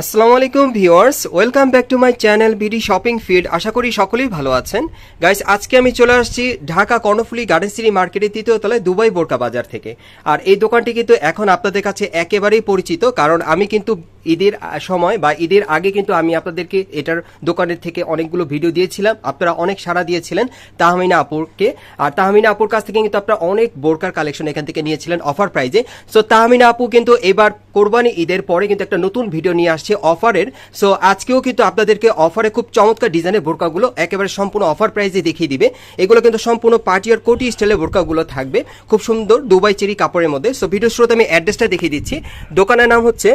আসসালামু আলাইকুম viewers, welcome back to my channel BD shopping field আশা করি সকলেই ভালো আছেন। গাইস, আজকে আমি চলে আসছি ঢাকা কর্ণফুলি গার্ডেন সিটি মার্কেটের তৃতীয় তলায় দুবাই বোরকা বাজার থেকে। আর এই দোকানটি কিন্তু এখন আপনাদের কাছে একেবারেই পরিচিত, কারণ আমি কিন্তু ঈদের সময় বা ঈদের আগে কিন্তু আমি আপনাদেরকে এটার দোকানের থেকে অনেকগুলো ভিডিও দিয়েছিলাম। আপনারা অনেক সাড়া দিয়েছিলেন তাহমিনা আপুরকে আর তাহমিনা আপুর কাছ থেকে কিন্তু আপনারা অনেক বোরকার কালেকশন এখান থেকে নিয়েছিলেন অফার প্রাইজে। সো তাহমিনা আপু কিন্তু এবার কোরবানি ঈদের পরে কিন্তু একটা নতুন ভিডিও নিয়ে আসছে অফারের। সো আজকেও কিন্তু আপনাদেরকে অফারে খুব চমৎকার ডিজাইনের বোরকাগুলো একেবারে সম্পূর্ণ অফার প্রাইজে দেখিয়ে দিবে। এগুলো কিন্তু সম্পূর্ণ পার্টি আর কোটি স্টাইলের বোরকাগুলো থাকবে। খুব সুন্দর দুবাই চেরি কাপড়ের মধ্যে। সো ভিডিও শুরুতে আমি অ্যাড্রেসটা দেখিয়ে দিচ্ছি। দোকানের নাম হচ্ছে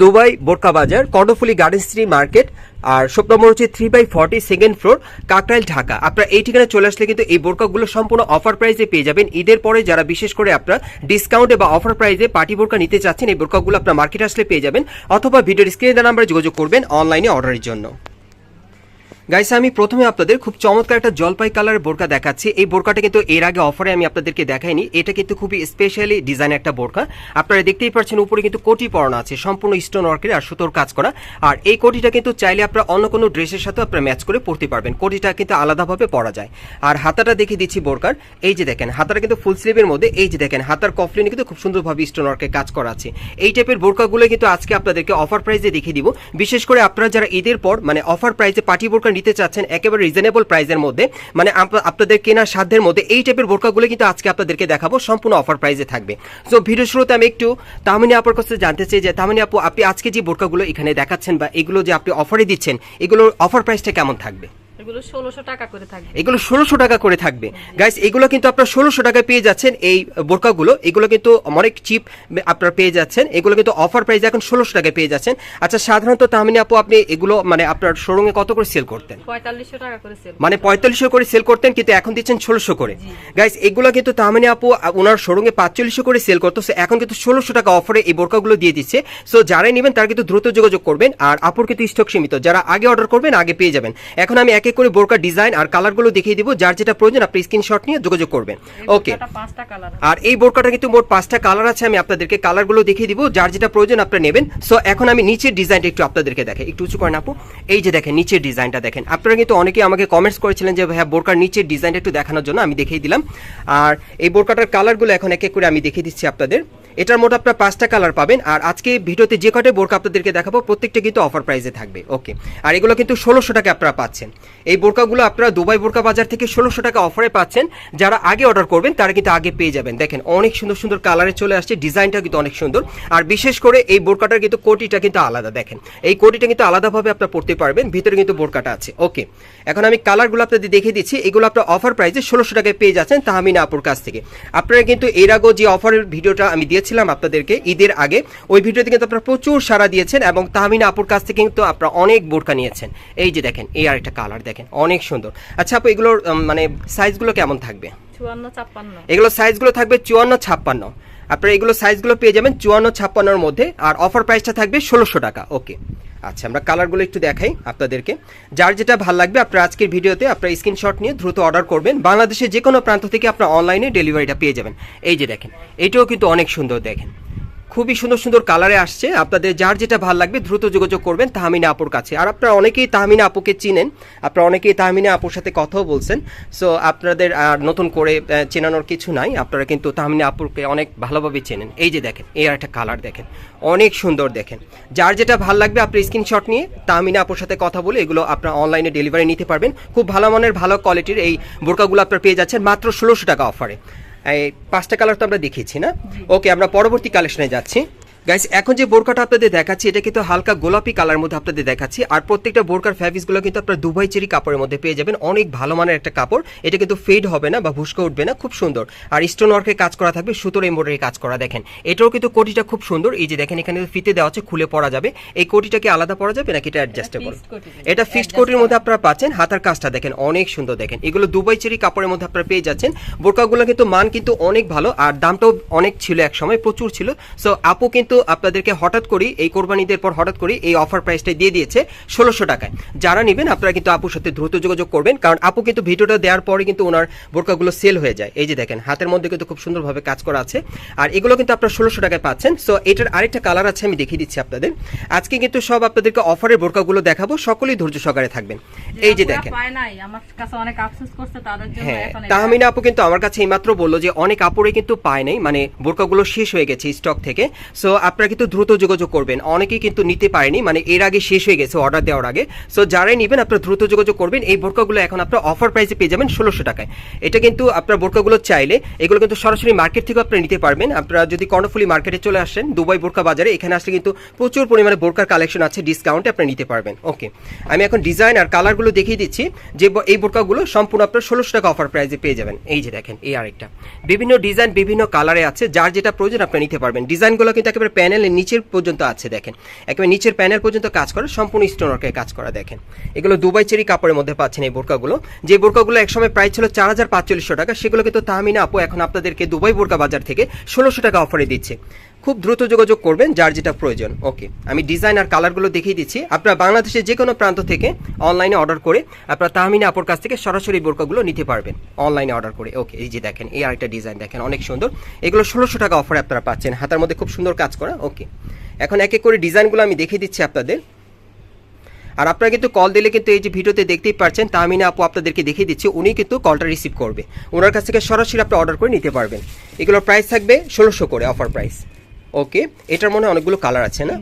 Dubai Borka Bazar, Karnaphuli garden city market আর শপ নম্বর হচ্ছে three by forty second floor Kakrail, Dhaka. আপনার এই ঠিকানা চলে আসলে কিন্তু এই বোরকাগুলো সম্পূর্ণ অফার প্রাইসে পেয়ে যাবেন। ঈদের পরে যারা বিশেষ করে আপনারা ডিসকাউন্টে বা অফার প্রাইসে পার্টি বোরকা নিতে চাচ্ছেন, এই বোরকাগুলো আপনার মার্কেট আসলে পেয়ে যাবেন। অথবা ভিডিওর স্ক্রিনে দেওয়া নাম্বারে যোগাযোগ করবেন অনলাইনে অর্ডারের জন্য। গাইস আমি প্রথমে আপনাদের খুব চমৎকার একটা জলপাই কালার বোরকা দেখাচ্ছি। এই বোরকাটা কিন্তু এর আগে অফারে আমি আপনাদেরকে দেখাইনি। এটা কিন্তু খুবই স্পেশালি ডিজাইন একটা বোরকা। আপনারা দেখতেই পাচ্ছেন, উপরে কিন্তু কোটি পরানো আছে, সম্পূর্ণ স্টোন ওয়ার্কের আর সুতোর কাজ করা। আর এই কোটিটা কিন্তু চাইলে আপনারা অন্য কোনো ড্রেসের সাথে আপনারা ম্যাচ করে পরতে পারবেন। কোটিটা কিন্তু আলাদাভাবে পরা যায়। আর হাতাটা দেখিয়ে দিচ্ছি বোরকার। এই যে দেখেন, হাতাটা কিন্তু ফুল স্লিভের মধ্যে। এই যে দেখেন, হাতার কফলিনে কিন্তু খুব সুন্দরভাবে স্টোন ওয়ার্কের কাজ করা আছে। এই টাইপের বোরকাগুলো কিন্তু আজকে আপনাদেরকে অফার প্রাইসে দেখিয়ে দিব। বিশেষ করে আপনারা যারা ঈদের পর মানে অফার প্রাইসে পার্টি বোরকা নিতে চাচ্ছেন একেবারে রিজনেবল প্রাইসের মধ্যে। মানে আপনাদের কেনার সাধ্যের মধ্যে এই টাইপের বোরকাগুলো কিন্তু আজকে আপনাদেরকে দেখাবো, সম্পূর্ণ অফার প্রাইসে থাকবে। সো ভিডিও শুরুতে আমি একটু তামিনী আপুর কাছে জানতে চাই যে, তামিনী আপু, আপনি আজকে যে বোরকাগুলো এখানে দেখাচ্ছেন বা এগুলো যে আপনি অফারে দিচ্ছেন, এগুলোর অফার প্রাইসটা কেমন থাকবে? এগুলো ষোলোশো টাকা করে থাকবে। এগুলো ষোলোশো টাকা করে থাকবে। গাইস এগুলো কিন্তু আপনারা ষোলোশো টাকায় পেয়ে যাচ্ছেন এই বোরকাগুলো। এগুলো কিন্তু অনেক চিপ আপনারা পেয়ে যাচ্ছেন। এগুলো কিন্তু অফার প্রাইস এখন ষোলোশো টাকায় পেয়ে যাচ্ছেন। আচ্ছা সাধারণত তাহমিনী আপু আপনি এগুলো মানে আপনার শোরুমে কত করে সেল করতেন? পঁয়তাল্লিশশো টাকা করে সেল মানে পঁয়তাল্লিশশো করে সেল করতেন কিন্তু এখন দিচ্ছেন ষোলোশো করে। গাইস এগুলো কিন্তু তাহমিনী আপু ওনার শোরুমে পাঁচচল্লিশশো করে সেল করতো। এখন কিন্তু ষোলোশো টাকা অফারে এই বোরকাগুলো দিয়ে দিচ্ছে। সো যারাই নেবেন তারা কিন্তু দ্রুত যোগাযোগ করবেন। আর আপুর কিন্তু স্টক সীমিত। যারা আগে অর্ডার করবেন আগে পেয়ে যাবেন। এখন আমি এক এক করে বোরকা ডিজাইন আর কালারগুলো দেখিয়ে দিব যার যেটা প্রয়োজন আপনি স্ক্রিনশট নিয়ে যোগাযোগ করবেন। ওকে আর এই বোরকাটা কিন্তু মোট পাঁচটা কালার আছে আমি আপনাদেরকে কালারগুলো দেখিয়ে দিব যার যেটা প্রয়োজন আপনারা নেবেন। সো এখন আমি নিচের ডিজাইনটা একটু আপনাদেরকে দেখাই একটু উঁচু করেন আপু এই যে দেখেন নিচের ডিজাইনটা দেখেন। আপনারা কিন্তু অনেকেই আমাকে কমেন্টস করেছিলেন যে হ্যাঁ বোরকার নিচের ডিজাইনটা একটু দেখানোর জন্য আমি দেখিয়ে দিলাম। আর এই বোরকাটার কালারগুলো এখন এক এক করে আমি দেখিয়ে দিচ্ছি আপনাদের। এটার মোট আপনারা পাঁচটা কালার পাবেন। আর আজকে ভিডিওতে যে কটা বোরকা আপনাদেরকে দেখাবো, প্রত্যেকটা কিন্তু অফার প্রাইসে থাকবে। ওকে আর এগুলো কিন্তু ষোলোশো টাকা আপনারা পাচ্ছেন। এই বোরকাগুলো আপনারা দুবাই বোরকা বাজার থেকে ষোলোশো টাকা অফারে পাচ্ছেন। যারা আগে অর্ডার করবেন, তারা কিন্তু আগে পেয়ে যাবেন। দেখেন, অনেক সুন্দর সুন্দর কালারে চলে আসছে ডিজাইনটা কিন্তু অনেক সুন্দর। আর বিশেষ করে এই বোরকাটার কিন্তু কোটিটা কিন্তু আলাদা, দেখেন। এই কোটিটা কিন্তু আলাদাভাবে আপনারা পড়তে পারবেন, ভিতরে কিন্তু বোরকাটা আছে। ওকে এখন আমি কালারগুলো আপনাদের দেখিয়ে দিচ্ছি। এগুলো আপনার অফার প্রাইসে ষোলোশো টাকায় পেয়ে যাচ্ছেন তাহমিনা আপুর কাছ থেকে। আপনারা কিন্তু এর আগেও যে অফারের ভিডিওটা আমি দিয়েছিলাম আপনাদেরকে ঈদের আগে। ওই ভিডিওতে কিন্তু আপনারা প্রচুর সারা দিয়েছেন এবং তাহমিনা আপুর কাছ থেকে কিন্তু আপনারা অনেক বোরকা নিয়েছেন। এই যে দেখেন এই আর একটা কালার দেখেন অনেক সুন্দর। আচ্ছা আপু এগুলোর মানে সাইজগুলো কেমন থাকবে? চুয়ান্ন ছাপ্পান্ন। এগুলো সাইজগুলো থাকবে চুয়ান্ন ছাপ্পান্ন। আপনারা এগুলো সাইজগুলো পেয়ে যাবেন চুয়ান্ন ছাপ্পান্নর মধ্যে, আর অফার প্রাইসটা থাকবে ষোলোশো টাকা। ওকে আচ্ছা আমরা কালারগুলো একটু দেখাই আপনাদেরকে। যার যেটা ভালো লাগবে, আপনার আজকের ভিডিওতে আপনার স্ক্রিনশট নিয়ে দ্রুত অর্ডার করবেন। বাংলাদেশের যে কোনো প্রান্ত থেকে আপনার অনলাইনে ডেলিভারিটা পেয়ে যাবেন। এই যে দেখেন, এটাও কিন্তু অনেক সুন্দর দেখেন। খুবই সুন্দর সুন্দর কালারে আসছে। আপনাদের যার যেটা ভালো লাগবে দ্রুত যোগাযোগ করবেন তাহমিনা আপুর কাছে। আর আপনারা অনেকেই তাহমিনা আপুকে চিনেন, আপনারা অনেকেই তাহমিনা আপুর সাথে কথাও বলছেন। সো আপনাদের আর নতুন করে চেনানোর কিছু নাই। আপনারা কিন্তু তাহমিনা আপুকে অনেক ভালোভাবে চেনেন। এই যে দেখেন, এই আর একটা কালার দেখেন, অনেক সুন্দর দেখেন। যার যেটা ভালো লাগবে আপনি স্ক্রিনশট নিয়ে তাহমিনা আপুর সাথে কথা বলে এগুলো আপনার অনলাইনে ডেলিভারি নিতে পারবেন। খুব ভালো মানের, ভালো কোয়ালিটির এই বোরকাগুলো আপনার পেয়ে যাচ্ছেন মাত্র ষোলোশো টাকা অফারে। পাঁচটা কালার তো আমরা দেখিয়েছি না? ওকে আমরা পরবর্তী কালেকশনে যাচ্ছি। গাইস এখন যে বোরকাটা আপনাদের দেখাচ্ছি এটা কিন্তু হালকা গোলাপি কালার মধ্যে আপনাদের দেখাচ্ছি। আর প্রত্যেকটা বোরকার ফ্যাব্রিক্সগুলো কিন্তু আপনার দুবাই চেরি কাপড়ের মধ্যে পেয়ে যাবেন। অনেক ভালো মানের একটা কাপড়। এটা কিন্তু ফেড হবে না বা ভুস্কো উঠবে না খুব সুন্দর। আর স্টোন ওয়ার্কের কাজ করা থাকবে সুতোর এমব্রয়ডারি কাজ করা দেখেন। এটাও কিন্তু কোটিটা খুব সুন্দর। এই যে দেখেন এখানে ফিতে দেওয়া আছে খুলে পরা যাবে। এই কোটিটা কি আলাদা পরা যাবে নাকি এটা অ্যাডজাস্টেবল এটা ফিক্সড কোটির মধ্যে আপনারা পাচ্ছেন। হাতার কাজটা দেখেন অনেক সুন্দর দেখেন। এগুলো দুবাই চেরি কাপড়ের মধ্যে আপনারা পেয়ে যাচ্ছেন। বোরকাগুলো কিন্তু মান কিন্তু অনেক ভালো আর দামটাও অনেক ছিল এক সময় প্রচুর ছিল। সো আপু কিন্তু কিন্তু আপনাদেরকে হঠাৎ করে এই কোরবানিদের পর হঠাৎ করে এই অফার প্রাইসটা দিয়ে দিয়েছে ষোলোশো টাকায়। যারা নেবেন আপনারা কিন্তু আপুর সাথে দ্রুত যোগাযোগ করবেন কারণ আপু কিন্তু ভিডিওটা দেওয়ার পরে কিন্তু ওনার বোরকাগুলো সেল হয়ে যায়। এই যে দেখেন হাতের মধ্যে কিন্তু খুব সুন্দরভাবে কাজ করা আছে। আর এগুলো কিন্তু আপনারা ষোলোশো টাকায় পাচ্ছেন। সো এটার আরেকটা কালার আছে আমি দেখিয়ে দিচ্ছি আপনাদের। আজকে কিন্তু সব আপনাদেরকে অফারের বোরকাগুলো দেখাবো সকলেই ধৈর্য সহকারে থাকবেন। এই যে দেখেন। হ্যাঁ তাহমিনা আপু কিন্তু আমার কাছে এইমাত্র বলল যে অনেক আপুরে কিন্তু পায় নাই মানে বোরকাগুলো শেষ হয়ে গেছে স্টক থেকে। সো আপনারা কিন্তু দ্রুত যোগাযোগ করবেন। অনেকেই কিন্তু নিতে পারেনি মানে এর আগে শেষ হয়ে গেছে অর্ডার দেওয়ার আগে। সো যারাই নেবেন, আপনারা দ্রুত যোগাযোগ করবেন। এই বোরকাগুলো এখন আপনারা অফার প্রাইসে পেয়ে যাবেন ষোলোশো টাকায়। এটা কিন্তু আপনার বোরকাগুলো চাইলে, এগুলো কিন্তু সরাসরি মার্কেট থেকে আপনারা নিতে পারবেন। আপনারা যদি কর্ণফুলি মার্কেটে চলে আসেন, দুবাই বোরকা বাজারে, এখানে আসলে কিন্তু প্রচুর পরিমাণে বোরকার কালেকশন আছে ডিসকাউন্টে আপনারা নিতে পারবেন। ওকে আমি এখন ডিজাইন আর কালারগুলো দেখিয়ে দিচ্ছি। যে এই বোরকাগুলো সম্পূর্ণ আপনার ষোলোশো টাকা অফার প্রাইসে পেয়ে যাবেন। এই যে দেখেন, এই আরেকটা। বিভিন্ন ডিজাইন বিভিন্ন কালারে আছে, যার যেটা প্রয়োজন আপনি নিতে পারবেন। ডিজাইনগুলো কিন্তু একেবারে প্যানেলের নিচের পর্যন্ত আছে, দেখেন। একেবারে নিচের প্যানেল পর্যন্ত কাজ করে, সম্পূর্ণ স্টোনওয়ার্কের কাজ করা, দেখেন। এগুলো দুবাই চেরি কাপড়ের মধ্যে পাচ্ছেন এই বোরকাগুলো। যে বোরকাগুলো একসময় প্রায় ছিল চার হাজার পাঁচচল্লিশশো টাকা, সেগুলো কিন্তু তাহমিনা আপু এখন আপনাদেরকে দুবাই বোরকা বাজার থেকে ষোলোশো টাকা অফারে দিচ্ছে। খুব দ্রুত যোগাযোগ করবেন যার যেটা প্রয়োজন। ওকে আমি ডিজাইন আর কালারগুলো দেখিয়ে দিচ্ছি। আপনারা বাংলাদেশের যে কোনো প্রান্ত থেকে অনলাইনে অর্ডার করে আপনারা তাহমিনা আপুর কাছ থেকে সরাসরি বোরকাগুলো নিতে পারবেন। অনলাইনে অর্ডার করে। ওকে এই যে দেখেন, এই আরেকটা ডিজাইন দেখেন, অনেক সুন্দর। এগুলো ষোলোশো টাকা অফারে আপনারা পাচ্ছেন। হাতার মধ্যে খুব সুন্দর কাজ করা। ওকে এখন এক এক করে ডিজাইনগুলো আমি দেখিয়ে দিচ্ছি আপনাদের। আর আপনারা কিন্তু কল দিলে কিন্তু এই যে ভিডিওতে দেখতেই পারছেন তামিনা আপু আপনাদেরকে দেখিয়ে দিচ্ছি, উনি কিন্তু কলটা রিসিভ করবে। ওনার কাছ থেকে সরাসরি আপনি অর্ডার করে নিতে পারবেন। এগুলোর প্রাইস থাকবে ষোলোশো করে অফার প্রাইস ওকে এটার মনে অনেকগুলো কালার আছে না।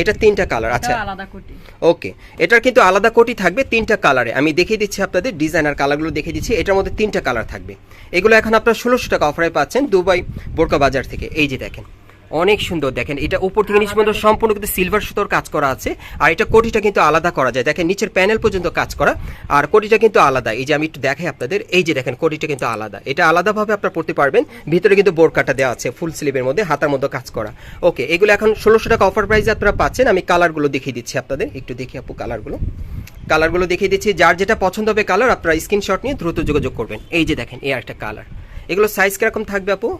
এটা তিনটা কালার আচ্ছা। এটাও আলাদা কোটি। ওকে এটার কিন্তু আলাদা কোটি থাকবে তিনটা কালারে আমি দেখিয়ে দিচ্ছি আপনাদের ডিজাইনার কালারগুলো দেখিয়ে দিচ্ছি এটার মধ্যে তিনটা কালার থাকবে। এগুলো এখন আপনার ষোলোশো টাকা অফারে পাচ্ছেন দুবাই বোরকা বাজার থেকে। এই যে দেখেন অনেক সুন্দর। দেখেন, এটা উপর থেকে নিচ পর্যন্ত সম্পূর্ণ কিন্তু সিলভার সুতোর কাজ করা আছে। আর এটা কোটিটা কিন্তু আলাদা করা যায়। দেখেন, নিচের প্যানেল পর্যন্ত কাজ করা। আর কোটিটা কিন্তু আলাদা। এই যে আমি একটু দেখাই আপনাদের, এই যে দেখেন, কোটিটা কিন্তু আলাদা। এটা আলাদাভাবে আপনারা পড়তে পারবেন। ভিতরে কিন্তু বোরকাটা দেওয়া আছে ফুল স্লিভের মধ্যে, হাতার মধ্যে কাজ করা। ওকে এগুলো এখন ষোলোশো টাকা অফার প্রাইসে আপনারা পাচ্ছেন। আমি কালারগুলো দেখিয়ে দিচ্ছি আপনাদের। একটু দেখি আপু কালারগুলো কালারগুলো দেখিয়ে দিচ্ছি। যার যেটা পছন্দ হবে কালার আপনারা স্ক্রিনশট নিয়ে দ্রুত যোগাযোগ করবেন। এই যে দেখেন, এই একটা কালার এগুলো সাইজ কীরকম থাকবে আপু?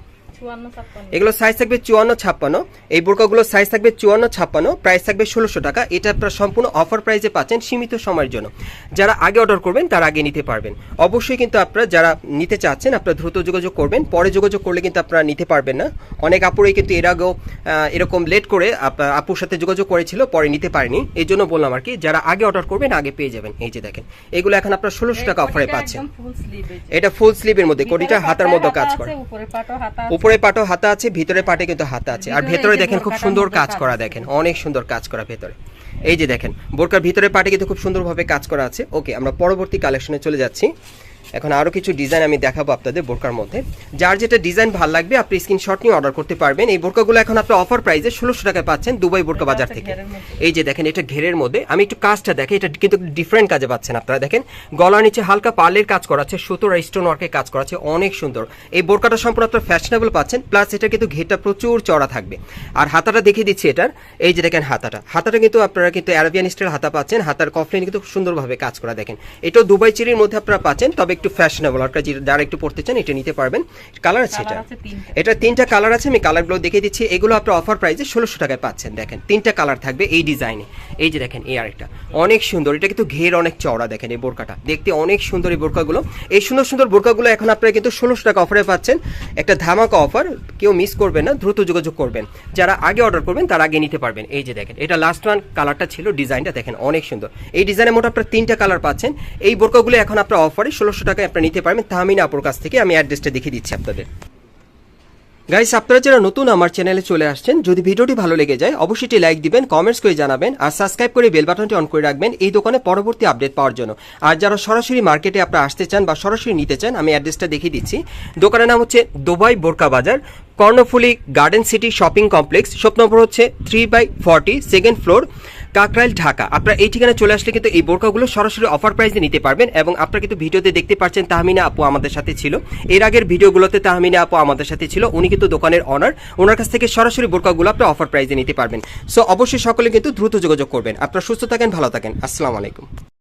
এগুলো সাইজ থাকবে চুয়ান্ন ছাপ্পান্ন। এই বোরকাগুলো সাইজ থাকবে চুয়ান্ন ছাপ্পান্ন। প্রাইস থাকবে ষোলোশো টাকা। এটা আপনারা সম্পূর্ণ অফার প্রাইসে পাচ্ছেন সীমিত সময়ের জন্য। যারা আগে অর্ডার করবেন তারা আগে নিতে পারবেন। অবশ্যই কিন্তু আপনারা যারা নিতে চাচ্ছেন আপনারা দ্রুত যোগাযোগ করবেন। পরে যোগাযোগ করলে কিন্তু আপনারা নিতে পারবেন না। অনেক আপুরই কিন্তু এর আগেও এরকম লেট করে আপুর সাথে যোগাযোগ করেছিল পরে নিতে পারেনি। এই জন্য বললাম আর কি যারা আগে অর্ডার করবেন আগে পেয়ে যাবেন। এই যে দেখেন এগুলো এখন আপনারা ষোলোশো টাকা অফারে পাচ্ছেন। এটা ফুল স্লিভের মধ্যে কোটিটা হাতার মধ্যে কাজ করে। উপরে। উপরে পাটও হাতা আছে ভিতরে পাটে কিন্তু হাতা আছে। আর ভেতরে দেখেন খুব সুন্দর কাজ করা দেখেন অনেক সুন্দর কাজ করা ভেতরে। এই যে দেখেন বোরকার ভিতরে পাটে কিন্তু খুব সুন্দরভাবে কাজ করা আছে। ওকে আমরা পরবর্তী কালেকশনে চলে যাচ্ছি। এখন আরও কিছু ডিজাইন আমি দেখাবো আপনাদের বোরকার মধ্যে। যার যেটা ডিজাইন ভালো লাগবে আপনি স্ক্রিনশট নিয়ে অর্ডার করতে পারবেন। এই বোরকাগুলো এখন আপনি অফার প্রাইসে ষোলোশো টাকায় পাচ্ছেন দুবাই বোরকা বাজার থেকে। এই যে দেখেন এটা ঘেরের মধ্যে। আমি একটু কাজটা দেখে এটা কিন্তু ডিফারেন্ট কাজে পাচ্ছেন আপনারা। দেখেন গলার নিচে হালকা পার্লের কাজ করা আছে সুতোর স্টোন ওয়ার্কের কাজ করা আছে অনেক সুন্দর। এই বোরকাটা সম্পূর্ণ আপনার ফ্যাশনেবল পাচ্ছেন প্লাস এটা কিন্তু ঘেরটা প্রচুর চড়া থাকবে। আর হাতাটা দেখিয়ে দিচ্ছি এটার। এই যে দেখেন হাতাটা। হাতাটা কিন্তু আপনারা কিন্তু অ্যারাবিয়ান স্টাইল হাতা পাচ্ছেন হাতার কফলিন কিন্তু সুন্দরভাবে কাজ করা দেখেন। এটাও দুবাই চিরির মধ্যে আপনারা পাচ্ছেন তবে একটু ফ্যাশনেবল আপনারা যারা একটু পড়তে চান এটা নিতে পারবেন। কালার আছে এটা। এটা তিনটা কালার আছে আমি কালারগুলো দেখিয়ে দিচ্ছি। এগুলো আপনার অফার প্রাইসে ষোলোশো টাকায় পাচ্ছেন দেখেন। তিনটা কালার থাকবে এই ডিজাইনে এই যে দেখেন এই আরেকটা। অনেক সুন্দর। এটা কিন্তু ঘের অনেক চওড়া দেখেন এই বোরকাটা। দেখতে অনেক সুন্দর এই বোরকাগুলো। এই সুন্দর সুন্দর বোরকাগুলো এখন আপনারা কিন্তু ষোলোশো টাকা অফারে পাচ্ছেন। একটা ধামাকা অফার কেউ মিস করবেন না দ্রুত যোগাযোগ করবেন। যারা আগে অর্ডার করবেন তারা আগে নিতে পারবেন। এই যে দেখেন এটা লাস্ট ওয়ান কালারটা ছিল ডিজাইনটা দেখেন অনেক সুন্দর। এই ডিজাইনের মোট আপনার তিনটা কালার পাচ্ছেন। এই বোরকাগুলো এখন আপনার অফারে ষোলোশো টাকায় আপনারা নিতে পারবেন। তাহমিনা আপুর কাছ থেকে আমি অ্যাড্রেসটা দেখিয়ে দিচ্ছি আপনাদের। গাইস আপনারা যারা নতুন আমার চ্যানেলে চলে আসছেন, যদি ভিডিওটি ভালো লেগে যায়, অবশ্যই লাইক দিবেন কমেন্টস করে জানাবেন, আর সাবস্ক্রাইব করে বেল বাটনটি অন করে রাখবেন এই দোকানে পরবর্তী আপডেট পাওয়ার জন্য। আর যারা সরাসরি মার্কেটে আপনারা আসতে চান বা সরাসরি নিতে চান, আমি অ্যাড্রেসটা দেখিয়ে দিচ্ছি। দোকানের নাম হচ্ছে Dubai Borka Bazar, Karnaphuli garden city shopping complex. Shop number হচ্ছে three by forty second floor Kakrail, Dhaka. আপনার এই ঠিকানা চলে আসলে কিন্তু এই বোরকাগুলো সরাসরি অফার প্রাইসে নিতে পারবেন এবং আপনারা কিন্তু ভিডিওতে দেখতে পাচ্ছেন তাহমিনা আপু আমাদের সাথে ছিল। এর আগের ভিডিওগুলোতে তাহমিনা আপু আমাদের সাথে ছিল। উনি কিন্তু দোকানের অনার ওনার কাছ থেকে সরাসরি বোরকাগুলো আপনারা অফার প্রাইসে নিতে পারবেন। সো অবশ্যই সকলে কিন্তু দ্রুত যোগাযোগ করবেন। আপনারা সুস্থ থাকেন, ভালো থাকেন। আসসালামু আলাইকুম।